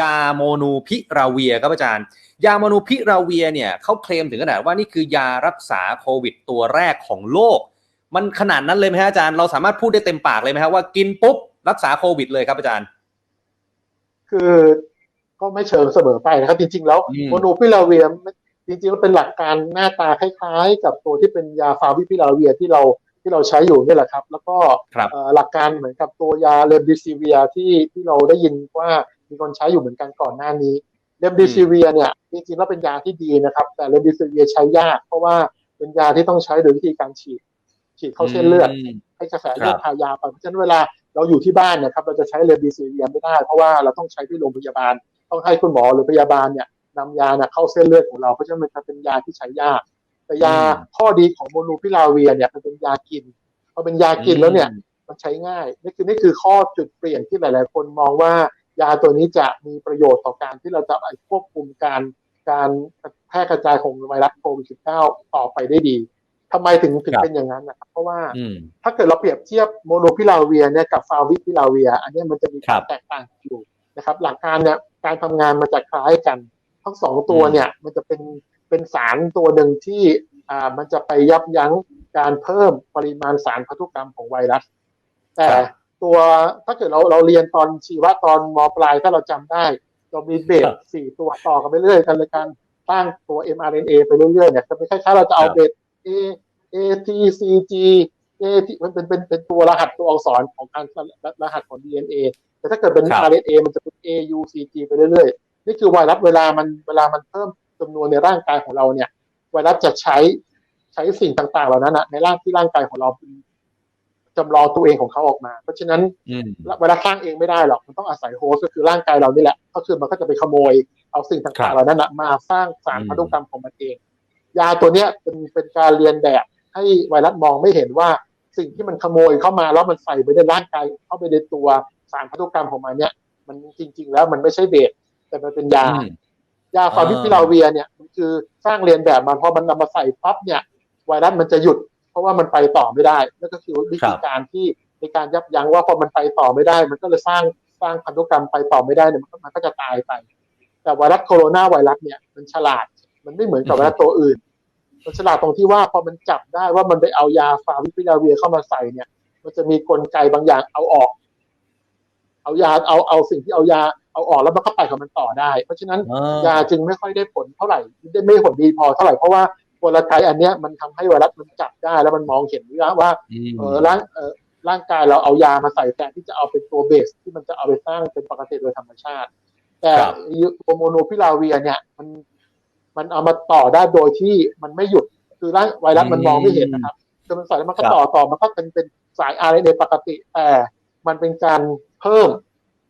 ยาโมนูพิราเวียครับอาจารย์ ยาโมนูพิราเวียเนี่ยเขาเคลมถึงขนาดว่านี่คือยารักษาโควิดตัวแรกของโลก มันขนาดนั้นเลยไหมฮะอาจารย์ เราสามารถพูดได้เต็มปากเลยไหมฮะว่ากินปุ๊บรักษาโควิดเลยครับอาจารย์ คือก็ไม่เชิงเสมอไปนะครับ จริง ๆ แล้วอืมโมโนพิลาเวียจริงๆแล้วเป็นหลักการหน้าตาคล้ายๆ กับตัวที่เป็นยาฟาวิพิลาเวียที่เราที่เราใช้อยู่นี่แหละครับ แล้วก็ครับเอ่อหลักการเหมือนกับตัวยาเลมดิซิเวียที่ที่เราได้ยินว่า มีคนใช้อยู่เหมือนกันก่อนหน้านี้เลมดิซิเวียเนี่ยจริงๆแล้วเป็นยาที่ดีนะครับ แต่เลมดิซิเวียใช้ยาก เพราะว่าเป็นยาที่ต้องใช้โดยวิธีการฉีด ฉีดเข้าเส้นเลือดมให้กระแสเลือดครับพายาไปเพราะฉะนั้นเวลาเราอยู่ที่บ้านเนะครับ เราจะใช้เรมดีซีเวียไม่ได้ เพราะว่าเราต้องใช้ที่โรงพยาบาล ต้องให้คุณหมอหรือพยาบาลเนี่ยนำยาน่ะเข้าเส้นเลือดของเราเพราะฉะนั้นมันจะเป็นยาที่ใช้ยากแต่ยาข้อดีของโมนูพิลาเวียเนี่ยมันเป็นยากินพอเป็นยากินแล้วเนี่ยมันใช้ง่ายนี่คือนี่คือข้อจุดเปลี่ยนที่หลาย ๆ คนมองว่า ยาตัวนี้จะมีประโยชน์ต่อการที่เราจะไปควบคุมการการแพร่กระจายของไวรัสโควิด -19 ต่อไปได้ดีทำไมถึงถึงครับเป็นอย่างนั้นนะครับ เพราะว่าอืมถ้าเกิดเราเปรียบเทียบโมโนพิลาเวียเนี่ยกับฟาวิพิลาเวีย อันเนี้ยมันจะมีครัความบแตกต่างอยู่นะครับ หลักการเนี่ยการทำงานมันจะคล้ายกัน ทั้งสองตัวอืมเนี่ยมันจะเป็นเป็นสารตัวหนึ่งที่อ่ามันจะไปยับยั้งการเพิ่มปริมาณสารพันธุกรรมของไวรัส แต่ ตัวถ้าเกิดเราเราเรียนตอนชีวะตอนมปลายถ้าเราจำได้เรามีเบสสี่ตัวต่อกันไปเรื่อยกันในการสร้างตัว mRNA ไปเรื่อยๆเนี่ยจะเป็นคล้ายๆเราจะเอาเบส A A T C G A T มันเป็นเป็นเป็นตัวรหัสตัวอักษรของการรหัสของ DNA แต่ถ้าเกิดเป็นครับ RNA มันจะเป็น A U C G ไปเรื่อยๆ นี่คือไวรัสเวลามันเวลามันเพิ่มจำนวนในร่างกายของเราเนี่ย ไวรัสจะใช้ใช้สิ่งต่างๆ เหล่านั้นนะในร่างที่ร่างกายของเรา จำลองตัวเองของเขาออกมา เพราะฉะนั้นอืมเวลาสร้างเองไม่ได้หรอกมันต้องอาศัยโฮสต์ก็คือร่างกายเรานี่แหละ ก็คือมันก็จะไปขโมยเอาสิ่งครัต่างบๆเหล่านั้นนะมาสร้างสารอืมพันธุกรรมของมันเอง ยาตัวเนี้ยเป็นเป็นการเรียนแบบให้ไวรัสมองไม่เห็นว่าสิ่งที่มันขโมยเข้ามาแล้วมันใส่ไปในร่างกายเข้าไปในตัวสารพันธุกรรมของมันเนี่ย มันจริง ๆ แล้วมันไม่ใช่เบสแต่มันเป็นยาอืมยาฟาวิพิลาเวียเนี่ยมันคือสร้างเรียนแบบมาพอมันนำมาใส่ปั๊บเนี่ยไวรัสมันจะหยุดเพ ราะว่ามันไปต่อไม่ได้นั่นก็คือวิธีการที่ในการยับยั้งว่าพอมันไปต่อไม่ได้ มันก็เลยสร้างสร้างพันธุกรรมไปต่อไม่ได้เนี่ยมันก็มันก็จะตายไป แต่ไวรัสโคโรนาไวรัสเนี่ยมันฉลาด มันไม่เหมือนกับไวรัสตัวอื่น มันฉลาดตรงที่ว่าพอมันจับได้ว่ามันไปเอายาฟาวิพิลาเวียเข้ามาใส่เนี่ย มันจะมีกลไกบางอย่างเอาออก เอายาเอาเอาสิ่งที่เอายาเอาออกแล้วมันก็ไปกับมันต่อได้ เพราะฉะนั้นอ่ายาจึงไม่ค่อยได้ผลเท่าไหร่ได้ไม่ผลดีพอเท่าไหร่เพราะว่า กลไกอันเนี้ยมันทำให้ไวรัสมันจับได้แล้วมันมองเห็นว่าว่าอืมเออร่างเออร่างกายเราเอายามาใส่แทนที่จะเอาเป็นตัวเบส ที่มันจะเอาไปสร้างเป็นปกติโดยธรรมชาติ แต่ครับตัวโมโนพิลาเวียเนี่ยมันมันเอามาต่อได้โดยที่มันไม่หยุดคือร่างไวรัสมันมองไม่เห็นนะครับคือมันใส่แล้วมันก็ครับต่อต่อมันก็เป็นเป็นสาย RNA ปกติ แต่มันเป็นการเพิ่ม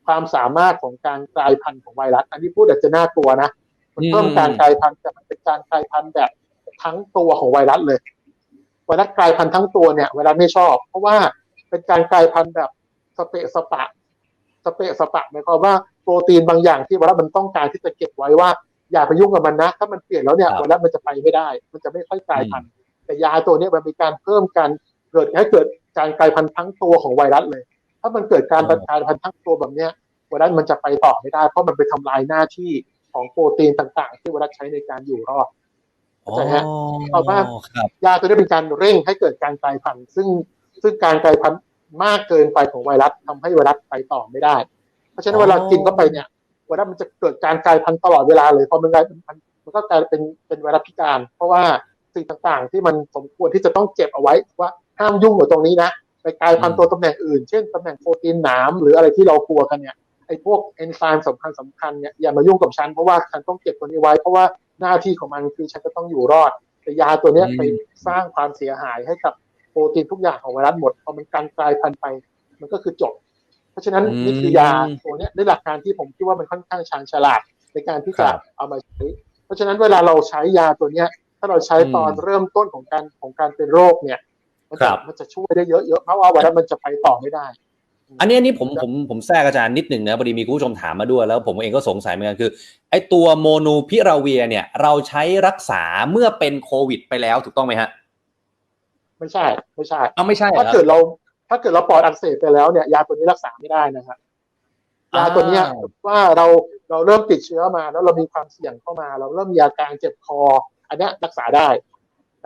ความสามารถของการกลายพันธุ์ของไวรัส อันนี้พูดอาจจะน่ากลัวนะ มันเพิ่มการกลายพันธุ์แต่มันเป็นการกลายพันธุ์แบบ ทั้งตัวของไวรัสเลยไวรัสกลายพันธุ์ทั้งตัวเนี่ยไวรัสไม่ชอบ เพราะว่าเป็นการกลายพันธุ์แบบสเปะสปะ สเปะสปะหมายความว่าโปรตีนบางอย่างที่ไวรัสมันต้องการที่จะเก็บไว้ว่า อย่าไปยุ่งกับมันนะ ถ้ามันเปลี่ยนแล้วเนี่ยครับไวรัสมันจะไปไม่ได้ มันจะไม่ค่อยกลายพันธุ์แต่ยาตัวเนี้ยมันเป็นการเพิ่มการเกิดให้เกิดการกลายพันธุ์ทั้งตัวของไวรัสเลย ถ้ามันเกิดการอ๋อกลายพันธุ์ทั้งตัวแบบเนี้ยไวรัสมันจะไปต่อไม่ได้ เพราะมันไปทำลายหน้าที่ของโปรตีนต่าง ๆ ที่ไวรัสใช้ในการอยู่รอด อ๋อเข้าใจฮะเอาว่าครับยาตัวนี้เป็นการเร่งให้เกิดการกลายพันธุ์ซึ่งซึ่งการกลายพันธุ์มากเกินไปของไวรัสทำให้ไวรัสไปต่อไม่ได้ เพราะฉะนั้นอ๋อเวลากินเข้าไปเนี่ยไวรัสมันจะเกิดการกลายพันธุ์ตลอดเวลาเลยพอมันกลายเป็นพันธุ์มันก็กลายเป็นเป็นไวรัสพิการ เพราะว่าสิ่งต่างๆ ที่มันสมควรที่จะต้องเก็บเอาไว้ว่าห้ามยุ่งกับตรงนี้นะไปกลายพันธุ์ตัวตำแหน่งอื่น เช่นตำแหน่งโปรตีนหนามหรืออะไรที่เรากลัวกันเนี่ยไอ้พวกเอนไซม์สำคัญสำคัญเนี่ยอย่ามายุ่งกับฉันเพราะว่าฉันต้องเก็บตัวนี้ไว้เพราะว่า หน้าที่ของมันคือฉันจะต้องอยู่รอดแต่ยาตัวเนี้ยอืมไปสร้างความเสียหายให้กับโปรตีนทุกอย่างของไวรัสหมดพอมันการกลายพันธุ์ไป มันก็คือจบ เพราะฉะนั้นอืมนี่คือยาตัวเนี้ยในหลักการที่ผมคิดว่ามันค่อนข้างชาญฉลาดในการที่จะครับเอามาใช้เพราะฉะนั้นเวลาเราใช้ยาตัวเนี้ย ถ้าเราใช้ตอนอืมเริ่มต้นของการของการเป็นโรคเนี่ยมันครัจะบมันจะช่วยได้เยอะๆเพราะว่าไวรัสมันจะไปต่อไม่ได้ อันนี้อันนี้ผมผมผมแทรกอาจารย์นิดหนึ่งนะพอดีมีคุณผู้ชมถามมาด้วยแล้วผมเองก็สงสัยเหมือนกันคือไอตัวโมนูพิราเวียเนี่ย เราใช้รักษาเมื่อเป็นโควิด ไปแล้วถูกต้องไหมฮะ ไม่ใช่ ไม่ใช่อ้าวไม่ใช่หรอถ้าเกิดเรา ถ้าเกิดเราปอดอักเสบไปแล้วเนี่ยยาตัวนี้รักษาไม่ได้นะครับยาตัวเนี้ยว่าเราเราเริ่มติดเชื้อมา แล้วเรามีความเสี่ยงเข้ามา เราเริ่มมีอาการเจ็บคอ อันเนี้ยรักษาได้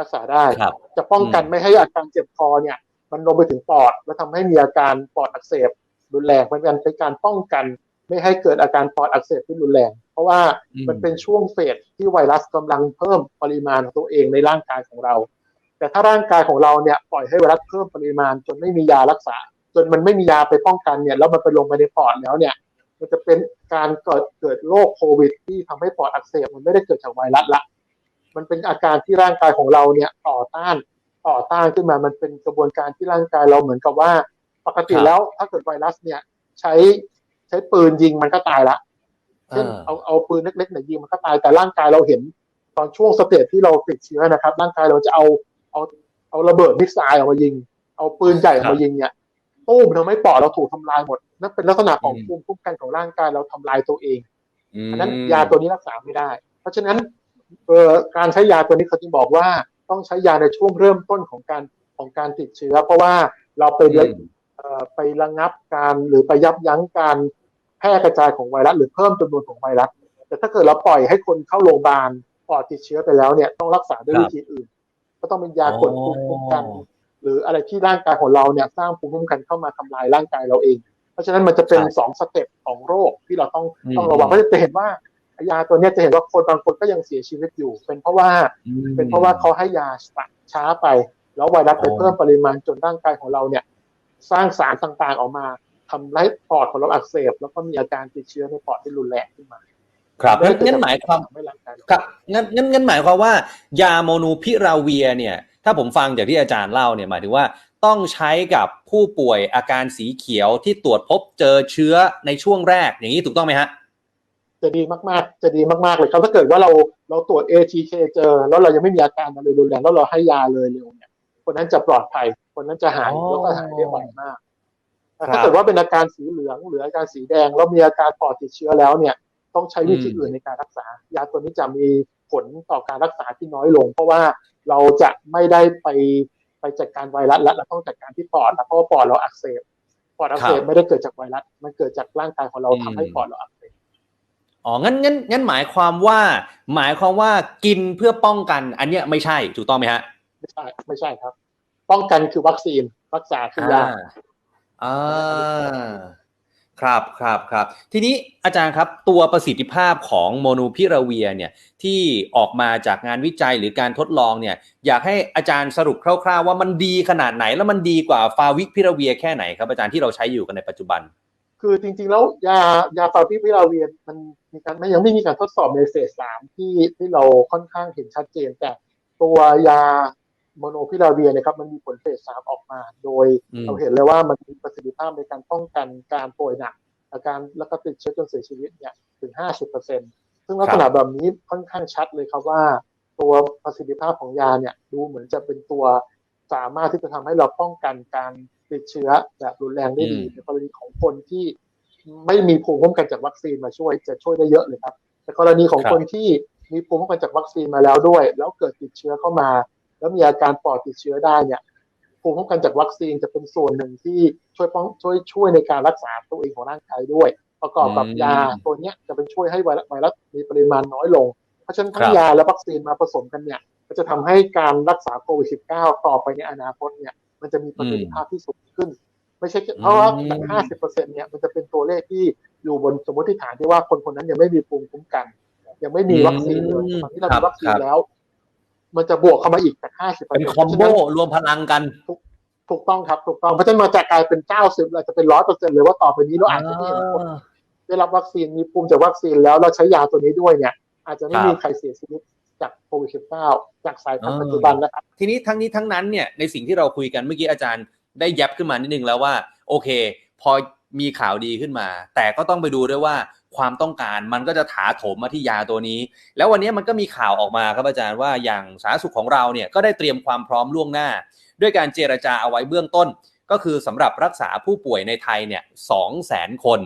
รักษาได้ครับจะป้องกันไม่ให้อาการเจ็บคอเนี่ย มันลงไปถึงปอด แล้วทำให้มีอาการปอดอักเสบรุนแรงเป็นการเป็นการป้องกัน ไม่ให้เกิดอาการปอดอักเสบที่รุนแรง เพราะว่าอืมมันเป็นช่วงเฟสที่ไวรัสกำลังเพิ่มปริมาณของตัวเองในร่างกายของเรา แต่ถ้าร่างกายของเราเนี่ยปล่อยให้ไวรัสเพิ่มปริมาณ จนไม่มียารักษา จนมันไม่มียาไปป้องกันเนี่ยแล้วมันไปลงไปในปอดแล้วเนี่ยมันจะเป็นการเกิดเกิดโรคโควิด ที่ทำให้ปอดอักเสบมันไม่ได้เกิดจากไวรัสละ มันเป็นอาการที่ร่างกายของเราเนี่ยต่อต้าน ต่อต้านขึ้นมามันเป็นกระบวนการที่ร่างกายเราเหมือนกับว่า ปกติครับแล้วถ้าเกิดไวรัสเนี่ย ใช้ใช้ปืนยิงมันก็ตายละเช่นอ่าเอาเอาปืนเล็กๆเนี่ยยิงมันก็ตายแต่ร่างกายเราเห็น ตอนช่วงสเตจที่เราติดเชื้อนะครับ ร่างกายเราจะเอาเอาเอาระเบิดมิสไซล์ออกมายิง เอาปืนใหญ่ออกมายิงเนี่ยตู้มทำให้ปอดเราถูกทำลายหมดนั่นเป็นลักษณะของอืมภูมิคุ้มกันของร่างกายเราทำลายตัวเองอืมอันนั้นยาตัวนี้รักษาไม่ได้ เพราะฉะนั้นเอ่อการใช้ยาตัวนี้เขาจึงบอกว่า ต้องใช้ยาในช่วงเริ่มต้นของการของการติดเชื้อ เพราะว่าเราไปอืมเอ่อไประงับการหรือไปยับยั้งการแพร่กระจายของไวรัสหรือเพิ่มจำนวนของไวรัสแต่ถ้าเกิดเราปล่อยให้คนเข้าโรงพยาบาลปอดติดเชื้อไปแล้วเนี่ยต้องรักษาด้วยครับวิธีอื่น ก็ต้องเป็นยากดภูมิคุ้มกัน หรืออะไรที่ร่างกายของเราเนี่ยสร้างภูมิคุ้มกันเข้ามาทำลายร่างกายเราเอง เพราะฉะนั้นมันจะเป็นครับสองสเต็ปของโรคที่เราต้องอืมต้องระวังเพราะจะเห็นว่า ยาตัวเนี้ยจะเห็นว่าคนบางคนก็ยังเสียชีวิตอยู่ เป็นเพราะว่าอืมเป็นเพราะว่าเขาให้ยาช้าไป แล้วไวรัสไปอ๋อเพิ่มปริมาณจนร่างกายของเราเนี่ย สร้างสารต่างๆออกมาทำให้ปอดของเราอักเสบ แล้วก็มีอาการติดเชื้อในปอดที่รุนแรงขึ้นมา ครับงั้นงั้นหมายความทำให้ร่างกายเราครับงั้นงั้นงั้นหมายความว่า ยาโมนูพิราเวียเนี่ย ถ้าผมฟังจากที่อาจารย์เล่าเนี่ยหมายถึงว่าต้องใช้กับผู้ป่วยอาการสีเขียวที่ตรวจพบเจอเชื้อในช่วงแรกอย่างนี้ถูกต้องไหมฮะ จะดีมากๆ จะดีมากๆเลยครับถ้าเกิดว่าเราเราตรวจ ATK เจอ แล้วเรายังไม่มีอาการอะไรรุนแรงแล้วเราให้ยาเลยเร็วเนี่ยคนนั้นจะปลอดภัย คนนั้นจะหายอ๋อแล้วก็หายได้ไวมากแต่ครับถ้าเกิดว่าเป็นอาการสีเหลืองหรืออาการสีแดง แล้วมีอาการปอดติดเชื้อแล้วเนี่ย ต้องใช้วิธีอืมอื่นในการรักษา ยาตัวนี้จะมีผลต่อการรักษาที่น้อยลง เพราะว่าเราจะไม่ได้ไปไปจัดการไวรัสแล้วเราต้องจัดการที่ปอดแล้วเพราะว่าปอดเราอักเสบปอดอักเสบไม่ได้เกิดจากไวรัส มันเกิดจากร่างกายของเราทำให้ปอดเราอักเสบ อ๋องั้นงั้นงั้นหมายความว่า หมายความว่ากินเพื่อป้องกัน อันเนี้ยไม่ใช่ถูกต้องไหมฮะ ไม่ใช่ไม่ใช่ครับ ป้องกันคือวัคซีนรักษาคือยาอ่าครับครับครับทีนี้อาจารย์ครับตัวประสิทธิภาพของโมนูพิราเวียเนี่ยที่ออกมาจากงานวิจัยหรือการทดลองเนี่ยอยากให้อาจารย์สรุปคร่าวๆ ว่ามันดีขนาดไหนแล้วมันดีกว่าฟาวิพิราเวียแค่ไหนครับอาจารย์ที่เราใช้อยู่กันในปัจจุบัน คือจริงๆแล้วยายาฟาวิพิราเวียนมัน มีการไม่ยังไม่มีการทดสอบในเฟสสามที่ที่เราค่อนข้างเห็นชัดเจน แต่ตัวยาโมโนพิราเวียเนะครับมันมีผลเฟสสามออกมา โดยอืมเราเห็นเลยว่ามันมีประสิทธิภาพในการป้องกันการป่วยหนัก อาการแล้วก็ติดเชื้อจนเสียชีวิตเนี่ยถึง 50%ซึ่งลักษณะแบบนี้ค่อนข้างชัดเลยครับว่า ตัวประสิทธิภาพของยาเนี่ยดูเหมือนจะเป็นตัวสามารถที่จะทำให้เราป้องกันการติดเชื้อแบบรุนแรงได้ดีอืมในกรณีของคนที่ ไม่มีภูมิคุ้มกันจากวัคซีนมาช่วยจะช่วยได้เยอะเลยครับ แต่กรณีของคนที่มีภูมิคุ้มกันจากวัคซีนมาแล้วด้วย แล้วเกิดติดเชื้อเข้ามา แล้วมีอาการปอดติดเชื้อได้เนี่ยภูมิคุ้มกันจากวัคซีนจะเป็นส่วนหนึ่งที่ช่วยป้องช่วยช่วยในการรักษาตัวเองของร่างกายด้วย ประกอบกับอืมยาตัวเนี้ยจะเป็นช่วยให้ไวรัสไวรัสมีปริมาณน้อยลง เพราะฉะนั้นทั้คงรับยาและวัคซีนมาผสมกันเนี่ยก็จะทำให้การรักษาโควิด -19 ต่อไปในอนาคตเนี่ยมันจะมีประสิทธิภาพที่สูงขึ้น ไม่ใช่แค่เพราะว่าจาก50%เนี่ยมันจะเป็นตัวเลขที่อยู่บนสมมติฐานที่ว่าคนคนนั้นยังไม่มีภูมิคุ้มกัน ยังไม่มีวัคซีนเลยอืมตอนที่เราครัมีบวัคซีนครับแล้ว มันจะบวกเข้ามาอีกจาก50%เป็นคอมโบรวมพลังกันถูกต้องครับถูกต้องเพราะฉะนั้นมาจากกลายเป็น90อาจจะเป็น100%เลยว่าต่อไปนี้เราอาจจะไม่เห็นคนได้รับวัคซีนมีภูมิจากวัคซีนแล้วเราใช้ยาตัวนี้ด้วยเนี่ย อาจจะไม่ครับมีใครเสียชีวิตจากโควิด -19 จากสายพันธุ์อ่าปัจจุบันนะครับ ทีนี้ทั้งนี้ทั้งนั้นเนี่ยในสิ่งที่เราคุยกันเมื่อกี้อาจารย์ ได้ยับขึ้นมานิดนึงแล้วว่า โอเค พอมีข่าวดีขึ้นมา แต่ก็ต้องไปดูด้วยว่าความต้องการมันก็จะถาโถมมาที่ยาตัวนี้ แล้ววันนี้มันก็มีข่าวออกมาครับอาจารย์ว่าอย่างสาธารณสุขของเราเนี่ยก็ได้เตรียมความพร้อมล่วงหน้า ด้วยการเจรจาเอาไว้เบื้องต้น ก็คือสำหรับรักษาผู้ป่วยในไทยเนี่ยสองแสนคน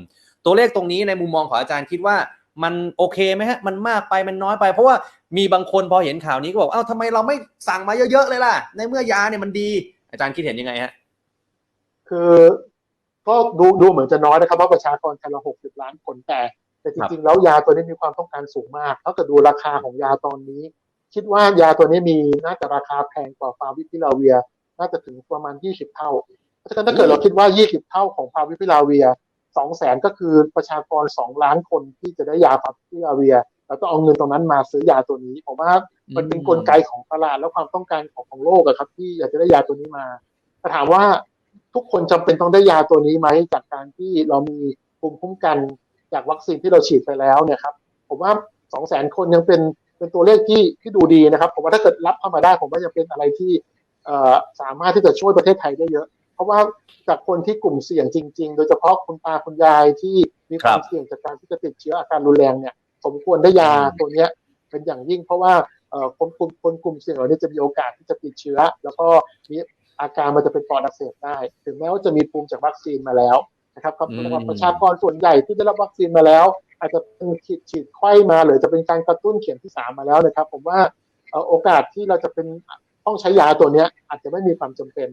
ตัวเลขตรงนี้ในมุมมองของอาจารย์คิดว่ามันโอเคไหมฮะ มันมากไปมันน้อยไป เพราะว่ามีบางคนพอเห็นข่าวนี้ก็บอกเอ้าทำไมเราไม่สั่งมาเยอะๆเลยล่ะ ในเมื่อยาเนี่ยมันดี อาจารย์คิดเห็นยังไงฮะ คือก็ดูดูเหมือนจะน้อยนะครับเพราะประชากรไทยเรา60ล้านคนแต่แต่จริงๆแล้วยาตัวนี้มีความต้องการสูงมากถ้าเกิดดูราคาของยาตอนนี้ คิดว่ายาตัวนี้มีน่าจะราคาแพงกว่าฟาวิพิลาเวีย น่าจะถึงประมาณ 20 เท่า เพราะฉะนั้นถ้าเกิดเราคิดว่า 20 เท่าของฟาวิพิลาเวีย2แสนก็คือประชากร 2 ล้านคนที่จะได้ยาฟาวิพิลาเวียแล้วก็เอาเงินตรงนั้นมาซื้อยาตัวนี้ผมว่ามันเป็นนกลไกของตลาดและความต้องการของของโลกอะครับ ที่อยากจะได้ยาตัวนี้มาแต่ถามว่า ทุกคนจำเป็นต้องได้ยาตัวนี้ไหมจากการที่เรามีภูมิคุ้มกันจากวัคซีนที่เราฉีดไปแล้วเนี่ยครับผมว่า2 0 0 0 0 0คนยังเป็นเป็นตัวเลขที่ที่ดูดีนะครับ ผมว่าถ้าเกิดรับเข้ามาได้ ผมว่าจะเป็นอะไรที่สามารถที่จะช่วยประเทศไทยได้เยอะ เพราะว่าจากคนที่กลุ่มเสี่ยงจริง ๆ โดยเฉพาะคุณตาคุณยายที่มีความเสี่ยงจากการที่จะติดเชื้ออาการรุนแรงเนี่ยสมควรได้ยาตัวเนี้ยเป็นอย่างยิ่ง เพราะว่าคนกลุ่มคนกลุ่มเสี่ยงเหล่านี้จะมีโอกาสที่จะติดเชื้อ แล้วก็มี อาการมันจะเป็นปอดอักเสบได้ ถึงแม้ว่าจะมีภูมิจากวัคซีนมาแล้วนะครับครับอืมประชากรส่วนใหญ่ที่ได้รับวัคซีนมาแล้ว อาจจะเป็นฉีดฉีดไข้มา หรือจะเป็นการกระตุ้นเข็มที่สามมาแล้วนะครับ ผมว่าเอ่อโอกาสที่เราจะเป็นต้องใช้ยาตัวเนี้ยอาจจะไม่มีความจำเป็น